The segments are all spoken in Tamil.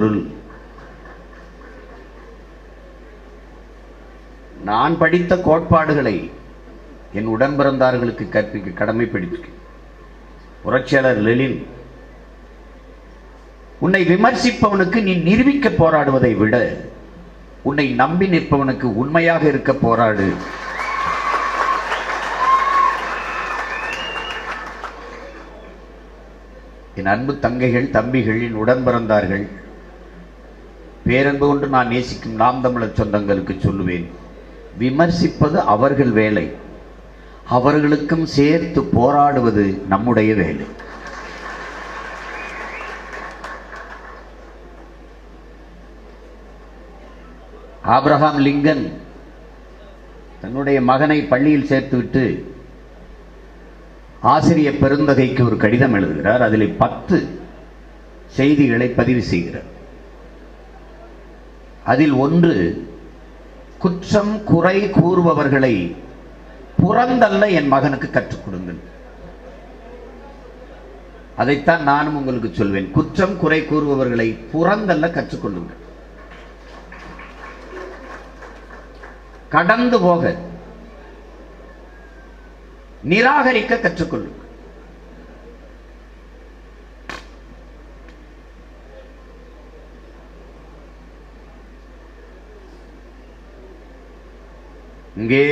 பொருள். நான் படித்த கோட்பாடுகளை என் உடன்பிறந்தார்களுக்கு கற்பிக்க கடமைப்படுத்தி புரட்சியாளர் லெலின் உன்னை விமர்சிப்பவனுக்கு நீ நிரூபிக்க போராடுவதை விட உன்னை நம்பி நிற்பவனுக்கு உண்மையாக இருக்க போராடு. என் அன்பு தங்கைகள் தம்பிகள் என் உடன்பிறந்தார்கள் பேரன்பு கொண்டு நான் நேசிக்கும் நாம் தமிழர் சொந்தங்களுக்கு சொல்லுவேன். விமர்சிப்பது அவர்கள் வேலை. அவர்களுக்கும் சேர்த்து போராடுவது நம்முடைய வேலை. ஆப்ரஹாம் லிங்கன் தன்னுடைய மகனை பள்ளியில் சேர்த்துவிட்டு ஆசிரியர் பெருந்தகைக்கு ஒரு கடிதம் எழுதுகிறார். அதில் பத்து செய்திகளை பதிவு செய்கிறார். அதில் ஒன்று குற்றம் குறை கூறுபவர்களை புறந்தல்ல என் மகனுக்கு கற்றுக் கொடுங்கள். அதைத்தான் நானும் உங்களுக்கு சொல்வேன். குற்றம் குறை கூறுபவர்களை புறந்தல்ல கற்றுக்கொள்ளுங்கள் கடந்து போக நிராகரிக்க கற்றுக்கொள்ளும் இங்கே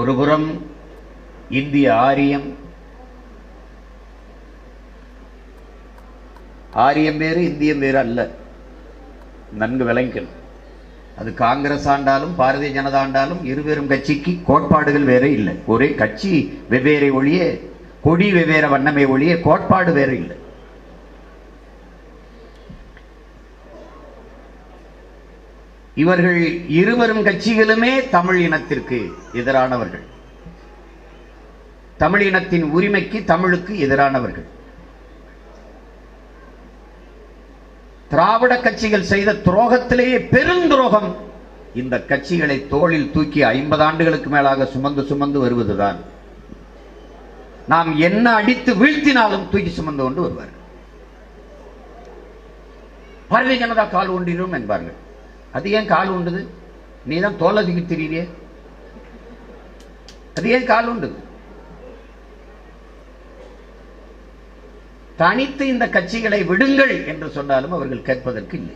ஒருபுறம் இந்திய ஆரியம் ஆரியம் வேறு இந்தியம் வேறு அல்ல. நன்கு விளங்கல் அது காங்கிரஸ் ஆண்டாலும் பாரதிய ஜனதா ஆண்டாலும் இருவேறும் கட்சிக்கு கோட்பாடுகள் வேற இல்லை. ஒரே கட்சி வெவ்வேறு ஒழிய கொடி வெவ்வேறு வண்ணமே ஒழிய கோட்பாடு வேறு இல்லை. இவர்கள் இருவரும் கட்சிகளுமே தமிழ் இனத்திற்கு எதிரானவர்கள். தமிழ் இனத்தின் உரிமைக்கு தமிழுக்கு எதிரானவர்கள். திராவிட கட்சிகள் செய்த துரோகத்திலேயே பெருந்துரோகம் இந்த கட்சிகளை தோளில் தூக்கி ஐம்பது ஆண்டுகளுக்கு மேலாக சுமந்து சுமந்து வருவதுதான். நாம் என்ன அடித்து வீழ்த்தினாலும் தூக்கி சுமந்து கொண்டு வருவார் பாரதிய ஜனதா கால் ஒன்றிலும் என்பார்கள். அது ஏன் கால் உண்டுது? நீ தான் தோலதிக்கு திரியே அது ஏன் கால் உண்டுது? தனித்து இந்த கட்சிகளை விடுங்கள் என்று சொன்னாலும் அவர்கள் கேட்பதற்கு இல்லை.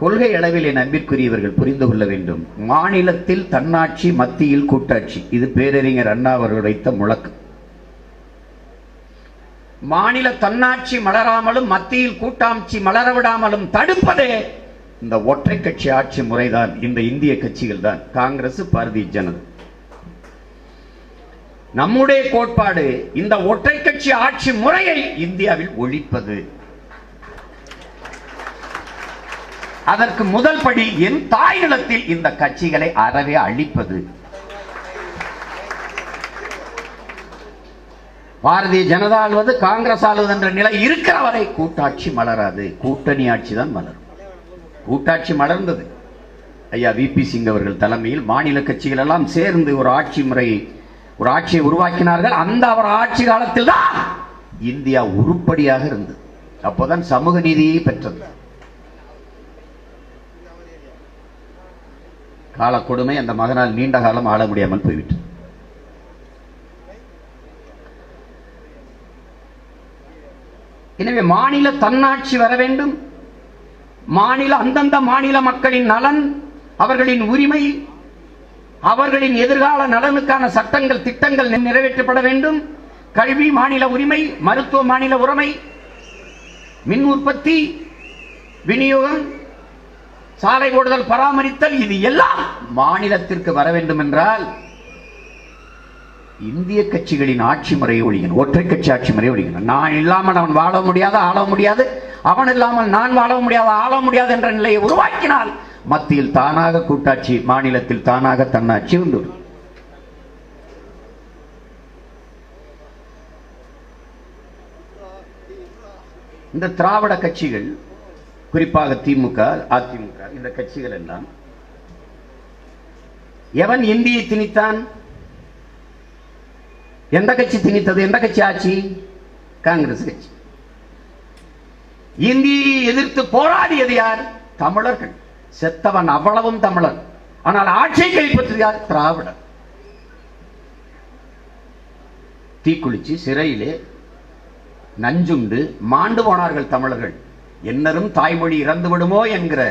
கொள்கை அளவில் என் அன்பிற்குரியவர்கள் புரிந்து கொள்ள வேண்டும். மாநிலத்தில் தன்னாட்சி மத்தியில் கூட்டாட்சி. இது பேரறிஞர் அண்ணா அவர்கள் வைத்த முழக்கு மாநில தன்னாட்சி மலராமலும் மத்தியில் கூட்டாட்சி மலர விடாமலும் தடுப்பதே இந்த ஒற்றை கட்சி ஆட்சி முறைதான் இந்த இந்திய கட்சிகள் தான் காங்கிரஸ் பாரதிய ஜனதா. நம்முடைய கோட்பாடு இந்த ஒற்றை கட்சி ஆட்சி முறையை இந்தியாவில் ஒழிப்பது. அதற்கு முதல் படி என் தாய் நிலத்தில் இந்த கட்சிகளை அறவே அழிப்பது. பாரதிய ஜனதா ஆள்வது காங்கிரஸ் ஆள்வது என்ற நிலை இருக்கிற வரை கூட்டாட்சி மலராது. கூட்டணி ஆட்சி தான் மலரும். கூட்டாட்சி மலர்ந்தது. ஐயா வி பி சிங் அவர்கள் தலைமையில் மாநில கட்சிகள் எல்லாம் சேர்ந்து ஒரு ஆட்சி முறையை ஒரு ஆட்சியை உருவாக்கினார்கள். அந்த அவர் ஆட்சி காலத்தில் தான் இந்தியா உருப்படியாக இருந்தது. அப்போதான் சமூக நீதியை பெற்றது. காலக்கொடுமை அந்த மகனால் நீண்ட காலம் ஆள முடியாமல் போய்விட்டது. எனவே மாநில தன்னாட்சி வர வேண்டும். மாநில அந்தந்த மாநில மக்களின் நலன் அவர்களின் உரிமை அவர்களின் எதிர்கால நலனுக்கான சட்டங்கள் திட்டங்கள் நிறைவேற்றப்பட வேண்டும். கல்வி மாநில உரிமை மருத்துவ மாநில உரிமை மின் உற்பத்தி விநியோகம் சாலை ஓடுதல் பராமரித்தல் இது எல்லாம் மாநிலத்திற்கு வர வேண்டும் என்றால் இந்திய கட்சிகளின் ஆட்சி முறையை ஒழிக்கணும் ஒற்றை கட்சி ஆட்சி முறையை ஒழிக்கணும். நான் இல்லாமல் அவன் வாழ முடியாது ஆள முடியாது. அவன் இல்லாமல் நான் வாழ முடியாது ஆள முடியாது என்ற நிலையை உருவாக்கினால் மத்தியில் தானாக கூட்டாட்சி மாநிலத்தில் தானாக தன்னாட்சி உண்டு. இந்த திராவிட கட்சிகள் குறிப்பாக திமுக அதிமுக இந்த கட்சிகள் எல்லாம் எவன் இந்தியை திணித்தான்? எந்த கட்சி திணித்தது எந்த கட்சி ஆட்சி? காங்கிரஸ் கட்சி. இந்தியை எதிர்த்து போராடியது யார்? தமிழர்கள். செத்தவன் அவ்வளவும் தமிழர். ஆனால் ஆட்சியை கைப்பற்றியது யார்? திராவிடர். தீக்குளிச்சு சிறையிலே நஞ்சுண்டு மாண்டு போனார்கள் தமிழர்கள். என்னரும் தாய்மொழி இறந்து விடுமோ என்கிற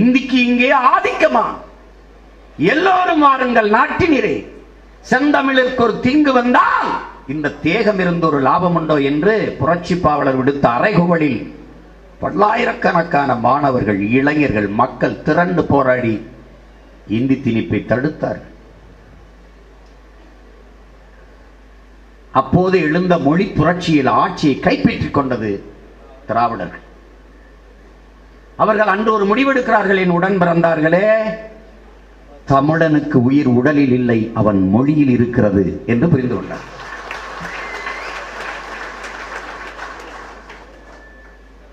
இந்திக்கு இங்கே ஆதிக்கமா? எல்லோரும் வாருங்கள் நாட்டினிரே செந்தமிழிற்கு ஒரு தீங்கு வந்தால் இந்த தேகம் இருந்து ஒரு லாபம் உண்டோ என்று புரட்சி பாவலர் விடுத்த அறைகுவலில் பல்லாயிரக்கணக்கான மாணவர்கள் இளைஞர்கள் மக்கள் திரண்டு போராடி இந்தி திணிப்பை தடுத்தார்கள். அப்போது எழுந்த மொழி புரட்சியில் ஆட்சியை கைப்பற்றிக் கொண்டது திராவிடர்கள். அவர்கள் அன்று ஒரு முடிவெடுக்கிறார்கள் என் உடன் பிறந்தார்களே. தமிழனுக்கு உயிர் உடலில் இல்லை அவன் மொழியில் இருக்கிறது என்று புரிந்து கொண்டார்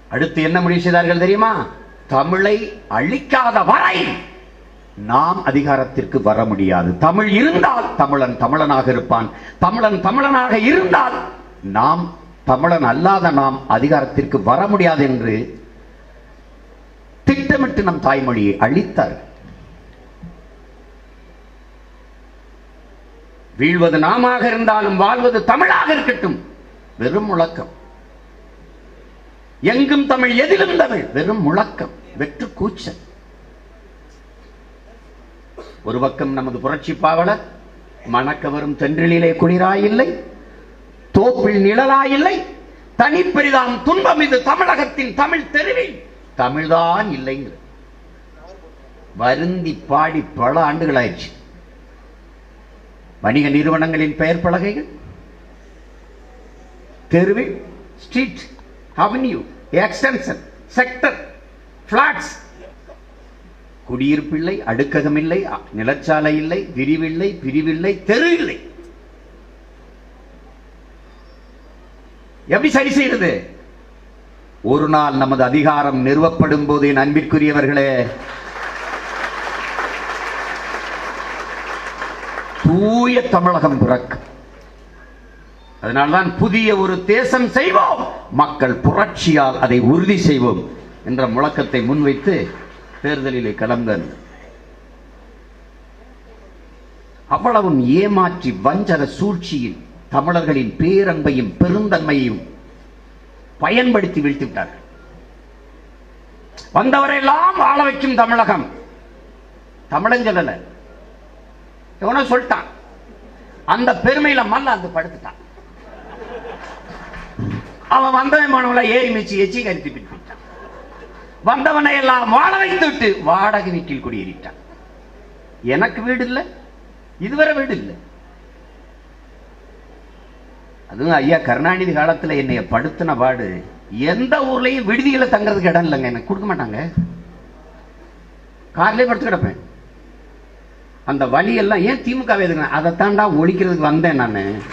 அடுத்து என்ன முடிவு செய்தார்கள் தெரியுமா? தமிழை அழிக்காத வரை நாம் அதிகாரத்திற்கு வர முடியாது. தமிழ் இருந்தால் தமிழன் தமிழனாக இருப்பான். தமிழன் தமிழனாக இருந்தால் நாம் தமிழன் அல்லாத நாம் அதிகாரத்திற்கு வர முடியாது என்று திட்டமிட்டு நம் தாய்மொழியை அழித்தார் வீழ்வது நாமாக இருந்தாலும் வாழ்வது தமிழாக இருக்கட்டும். வெறும் முழக்கம். எங்கும் தமிழ் எதிலும் தமிழ். வெறும் முழக்கம். வெற்று கூச்சல். ஒரு பக்கம் நமது புரட்சி பாவலர் மணக்க வரும் தென்றிலே குளிராயில்லை தோப்பில் நிழலாயில்லை தனிப்பெரிதாம் துன்பம் இது தமிழகத்தின் தமிழ் தெருவில். தமிழ்தான் இல்லைங்கிற. வருந்தி பாடி பல ஆண்டுகள் ஆயிடுச்சு. வணிக நிறுவனங்களின் பெயர் பலகைகள். தெருவில் street avenue extension sector flats குடியிருப்பில்லை அடுக்ககமில்லை நிலச்சாலை இல்லை விரிவில்லை பிரிவில்லை தெரு இல்லை. எப்படி சரி செய்யறது? ஒரு நாள் நமது அதிகாரம் நிறுவப்படும் போது என் அன்பிற்குரியவர்களே தூய தமிழகம் பிறக்கும் அதனால்தான் புதிய ஒரு தேசம் செய்வோம். மக்கள் புரட்சியால் அதை உறுதி செய்வோம் என்ற முழக்கத்தை முன்வைத்து தேர்தலிலே கலந்தன். அவ்வளவும் ஏமாற்றி வஞ்சக சூழ்ச்சியில் தமிழர்களின் பேரன்பையும் பெருந்தன்மையையும் பயன்படுத்தி வீழ்த்தி விட்டார்கள் வந்தவரையெல்லாம் வாழ வைக்கும் தமிழகம். தமிழஞ்சல எவனோ சொல்லிட்டான். அந்த பெருமையில மல்ல அந்த படுத்துட்டான். அவன் வந்தவன் ஏறி மிச்சு எச்சி கருத்தி பிடிப்பிட்டான் வந்தவனை எல்லாம் வாழ வைத்து விட்டு வாடகை வீட்டில் குடியேறிட்டான். எனக்கு வீடு இல்லை இதுவரை வீடு இல்லை. அதுவும் ஐயா கருணாநிதி காலத்துல என்னைய படுத்தின பாடு எந்த ஊர்லயும் விடுதியில தங்கறதுக்கு இடம் இல்லைங்க. எனக்கு கொடுக்க மாட்டாங்க. கார்லயே படுத்து கிடப்பேன் அந்த வழி எல்லாம் ஏன் திமுக எதுங்க அதை தாண்டா ஒழிக்கிறதுக்கு வந்தேன் நான்.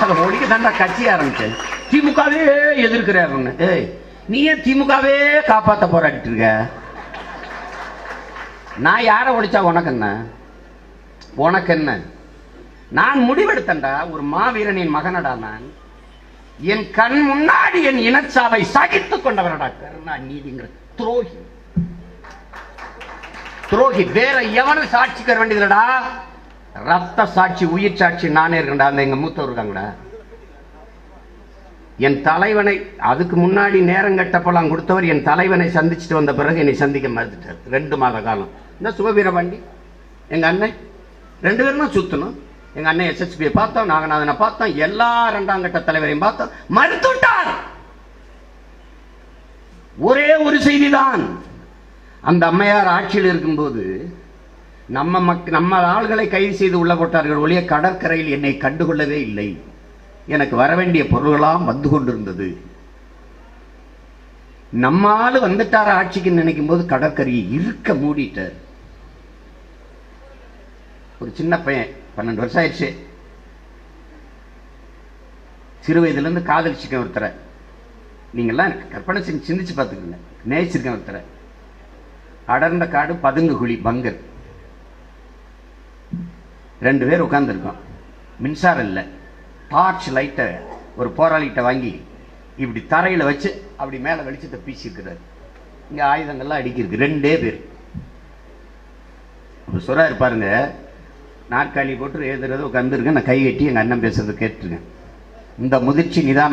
அதை ஒழிக்க தாண்டா கட்சி ஆரம்பிச்சேன். திமுகவே எதிர்க்கிறாருன்னு ஏய் நீ ஏன் திமுகவே காப்பாத்த போராடிட்டு இருக்க? நான் யாரை ஒழிச்சா உனக்கு என்ன? உனக்கு என்ன? நான் முடிவெடுத்தேன்டா ஒரு மாவீரனின் மகனடா நான். என் கண் முன்னாடி என் இனச்சாவை சகித்துக் கொண்டவனடா. கருணா நீதிங்கிற துரோகி. துரோகி வேற எவனும் தர வேண்டியதில்லடடா ரத்த சாட்சி உயிர் சாட்சி நானே இருக்கேன்டா. அந்த எங்க மூத்தவர் இருக்காங்கடா. என் தலைவனை அதுக்கு முன்னாடி நேரம் கட்டப்பெல்லாம் கொடுத்தவர் என் தலைவனை சந்திச்சுட்டு வந்த பிறகு என்னை சந்திக்க மறுத்துட்டார். ரெண்டு மாத காலம். இந்த சுபவீர வண்டி? எங்க அண்ணன்? ரெண்டு பேரும் தான் சுத்தணும். எங்க அண்ணன் எஸ்எஸ்பியை பார்த்தோம். நாகநாதனை பார்த்தோம். எல்லா ரெண்டாம் கட்ட தலைவரையும் பார்த்தோம். மறுத்துட்டார் ஒரே ஒரு செய்திதான். அந்த அம்மையார் ஆட்சியில் இருக்கும்போது நம்ம மக் நம்ம ஆள்களை கைது செய்து உள்ள போட்டார்கள் ஒழிய கடற்கரையில் என்னை கண்டுகொள்ளவே இல்லை. எனக்கு வர வேண்டிய பொருள்களாம் வந்து கொண்டிருந்தது. நம்ம ஆளு வந்துட்டார ஆட்சிக்கு நினைக்கும் போது கடற்கரையை இருக்க மூடிட்டார். ஒரு சின்ன பையன் பன்னெண்டு வருஷம் ஆயிடுச்சு. சிறு வயதுலேருந்து காதலிச்சிருக்கேன் ஒருத்தரை. நீங்கள்லாம் எனக்கு கற்பனை செஞ்சு சிந்திச்சு பார்த்துக்கோங்க. நேசிச்சிருக்கேன் ஒருத்தரை. அடர்ந்த காடு பதுங்கு குழி பங்கர் ரெண்டு பேர் உட்காந்துருக்கோம் மின்சாரம் இல்லை. டார்ச் லைட்டை ஒரு போராளிகிட்ட வாங்கி இப்படி தரையில் வச்சு அப்படி மேலே வெளிச்சத்தை பீச்சிருக்கிறார். இங்கே ஆயுதங்கள்லாம் அடிக்கிருக்கு ரெண்டே பேர். அப்போ சுரா இருப்பாருங்க நாற்காலி போட்டு எழுதுறது உட்காந்துருக்கேன் நான் கை கட்டி எங்கள் அண்ணன் பேசுறது கேட்டுருக்கேன். இந்த முதிர்ச்சி நிதானம்